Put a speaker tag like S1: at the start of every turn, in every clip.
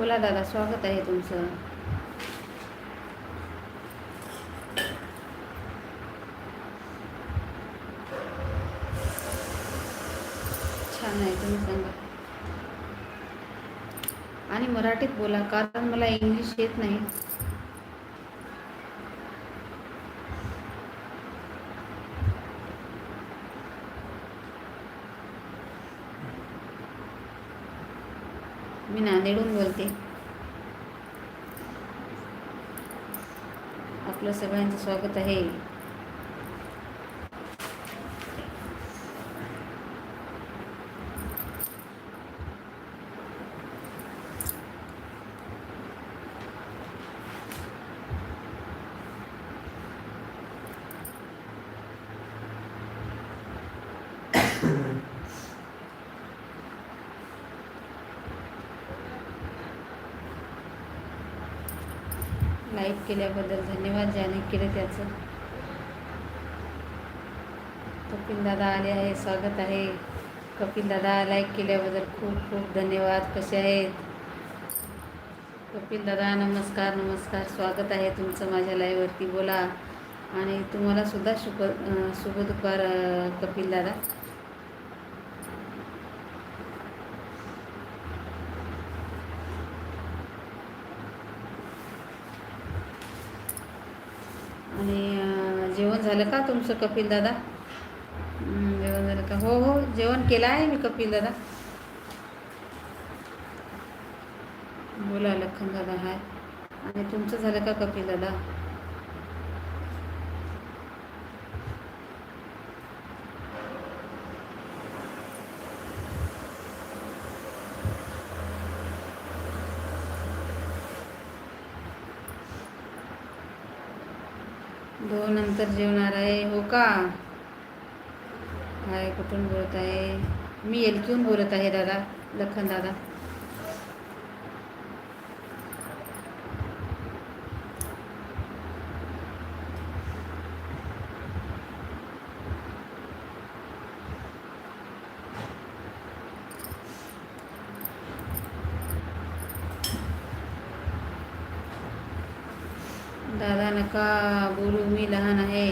S1: बोला दादा स्वागत आहे तुमचं. छान आहे तुम्ही सांगा. आणि मराठीत बोला कारण मला इंग्लिश येत नाही. मी नांदेडहून बोलते. आपलं सगळ्यांचं स्वागत आहे लाईक केल्याबद्दल धन्यवाद ज्याने केले त्याचं. कपिल दादा आले आहे स्वागत आहे. कपिल दादा लाईक केल्याबद्दल खूप खूप धन्यवाद. कसे आहेत? कपिल दादा नमस्कार नमस्कार. स्वागत आहे तुमचं माझ्या लाईववरती बोला. आणि तुम्हाला सुद्धा शुभ शुभ दुपार कपिलदादा कपिल दादा आणि अं, जेवण झालं का तुमचं कपिल दादा? जेवण झालं का? हो हो जेवण केलं आहे मी कपिल दादा. बोला लखन दादा हाय. आणि तुमचं झालं का कपिल दादा? दोन नंतर जेवणार आहे. हो का? हाय कुठून बोलत आहे? मी एलकीहून बोलत आहे दादा. लखन दादा. दादा नका बोलू मी लहान आहे.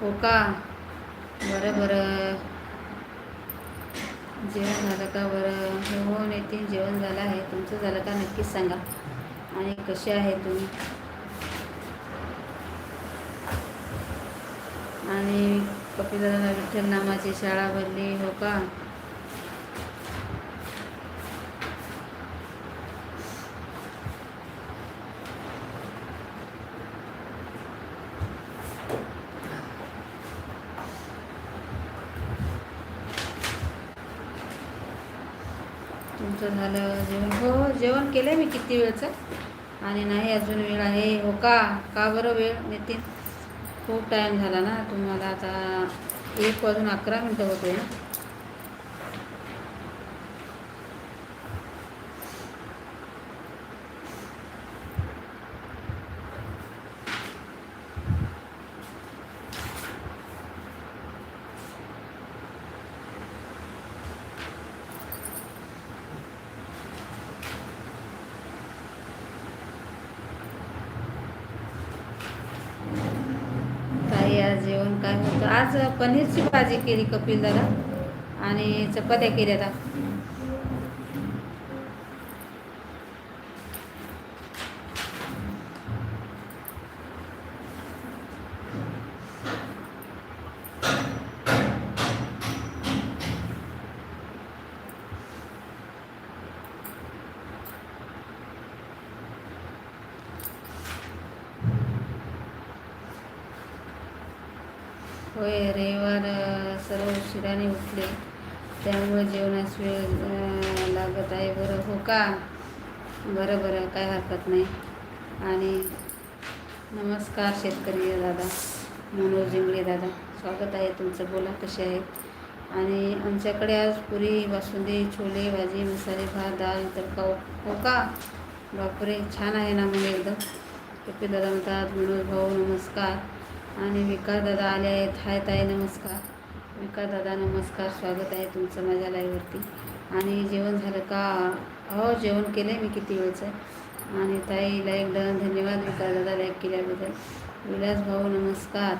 S1: हो का? बरं बरं. जेवण झालं का? बरं. हो, हो नितीन जेवण झालं आहे. तुमचं झालं का? नक्कीच सांगा. आणि कसे आहे तुम्ही? आणि कपिलदादा विठ्ठल नामाची शाळा भरली हो का? तुमचं झालं जेवण. हो जेवण केलं आहे मी किती वेळचं? आणि नाही अजून वेळ आहे. हो का? का बरं वेळ? नितीन खूप टाईम झाला ना तुम्हाला. आता एक वाजून अकरा मिनटं होते ना ताई काय होतं आज पनीरची भाजी केली कपिल दादा आणि चपात्या केल्या होय रविवार सर्व उशिराने उठले. त्यामुळे जेवणास वेळ लागत आहे. बरं हो का? बरं बरं काय हरकत नाही. आणि नमस्कार शेतकरी दादा मनोज जिंगळे दादा. स्वागत आहे तुमचं. बोला कसे आहेत? आणि आमच्याकडे आज पुरी बासुंदी छोले भाजी मसाले भात दाल तडका हो का? बापरे छान आहे ना मग एकदम. दादा म्हणतात मनोज भाऊ नमस्कार. आणि विकार दादा आले आहेत. हाय ताई नमस्कार. विकार दादा नमस्कार. स्वागत आहे तुमचं माझ्या लाईववरती आणि जेवण झालं का? हो जेवण केलं आहे मी किती वेळचं. आहे आणि लाईक डन धन्यवाद विकार दादा लाईक केल्याबद्दल. विलास भाऊ नमस्कार.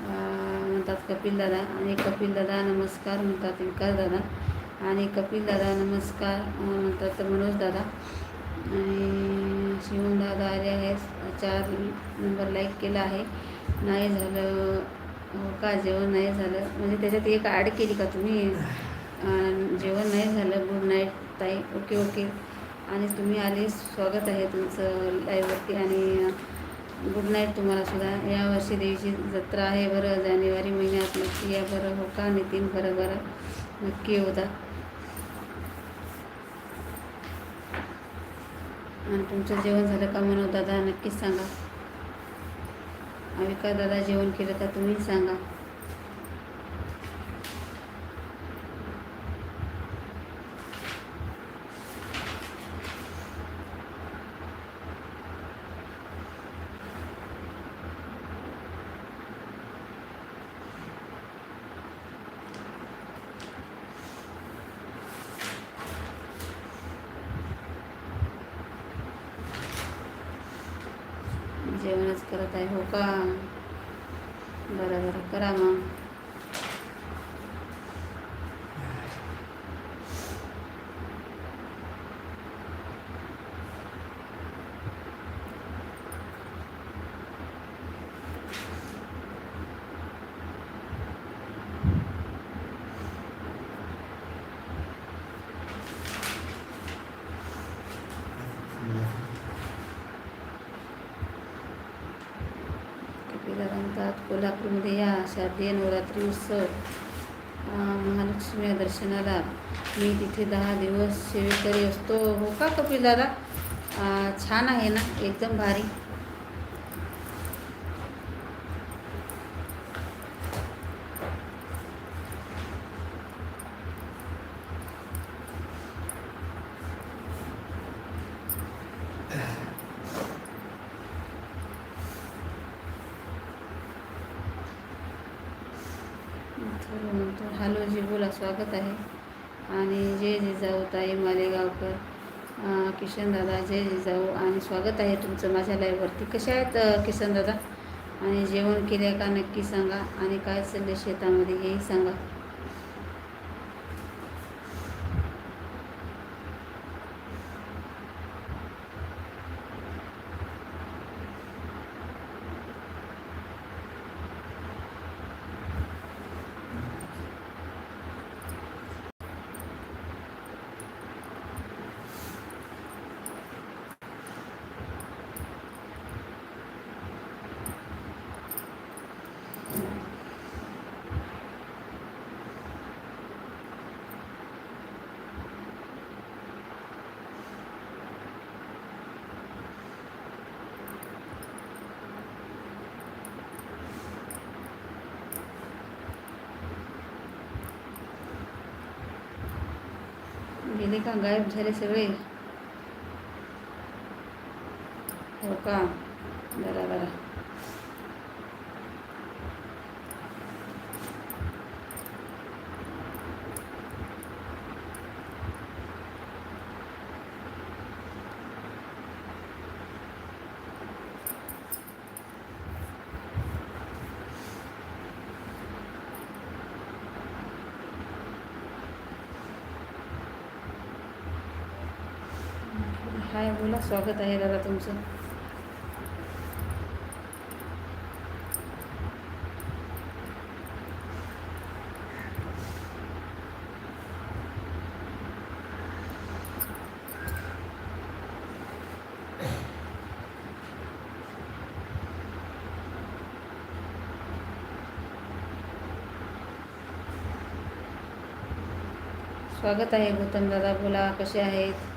S1: म्हणतात कपिल दादा. आणि कपिल दादा नमस्कार म्हणतात विकास दादा. आणि कपिल दादा नमस्कार म्हणतात मनोज दादा. आणि शिवन दादा आले आहेत. चार नंबर लाईक केला आहे. नाही झालं. हो का जेवण नाही झालं? म्हणजे त्याच्यात एक ॲड केली का तुम्ही? जेवण नाही झालं. गुड नाईट ताई. ओके ओके आणि तुम्ही आले. स्वागत आहे तुमचं लाईव्हवरती आणि गुड नाईट तुम्हाला सुद्धा. यावर्षी देवीची जत्रा आहे बरं. जानेवारी महिन्यात नक्की या बरं. हो का नितीन? बरं बरं. नक्की होता आणि तुमचं जेवण झालं का म्हणून दादा? नक्कीच सांगा. अविका दादा जेवण केलं का तुम्ही सांगा. जेवणच करत आहे हो का? बरं बरं करा मग. कपिला कोल्हापूरमध्ये या शारदीय नवरात्री उत्सव महालक्ष्मी दर्शनाला. मी तिथे दहा दिवस सेवेकरी असतो. हो का कपिल दादा? छान आहे ना? एकदम भारी. तर म्हणतो हॅलो जी बोला स्वागत आहे. आणि जय जिजाऊ ताई मालेगावकर. किशनदादा जय जिजाऊ आणि स्वागत आहे तुमचं माझ्या लाईव्हवरती कशा आहेत किशनदादा आणि जेवण केले का नक्की सांगा. आणि काय चालले शेतामध्ये हेही सांगा. गेले का? गायब झाले सगळे. हो का? बरा बरा. हाय बोला स्वागत आहे दादा तुमचं. स्वागत आहे गौतम दादा बोला कसे आहेत?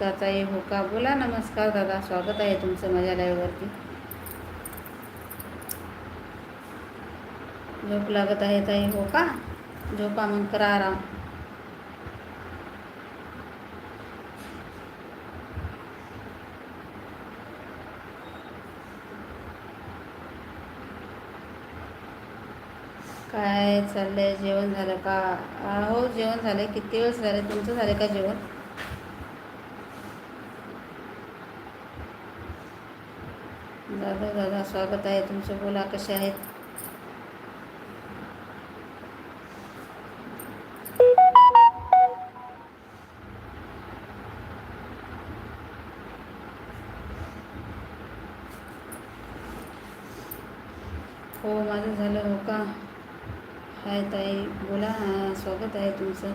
S1: नमस्कारचा ताई हो का? बोला नमस्कार दादा स्वागत आहे तुमचं माझ्या लाईव्हवरती झोप लागत आहे ताई हो का? झोपा मग करा आराम. काय चाललंय? जेवण झालं का? हो जेवण झालंय. किती वेळ झाले? तुमचं झालं का जेवण? दादा दादा स्वागत आहे तुमचं. बोला कसे आहेत? हो माझं झालं हो का? हाय ताई बोला. स्वागत आहे तुमचं.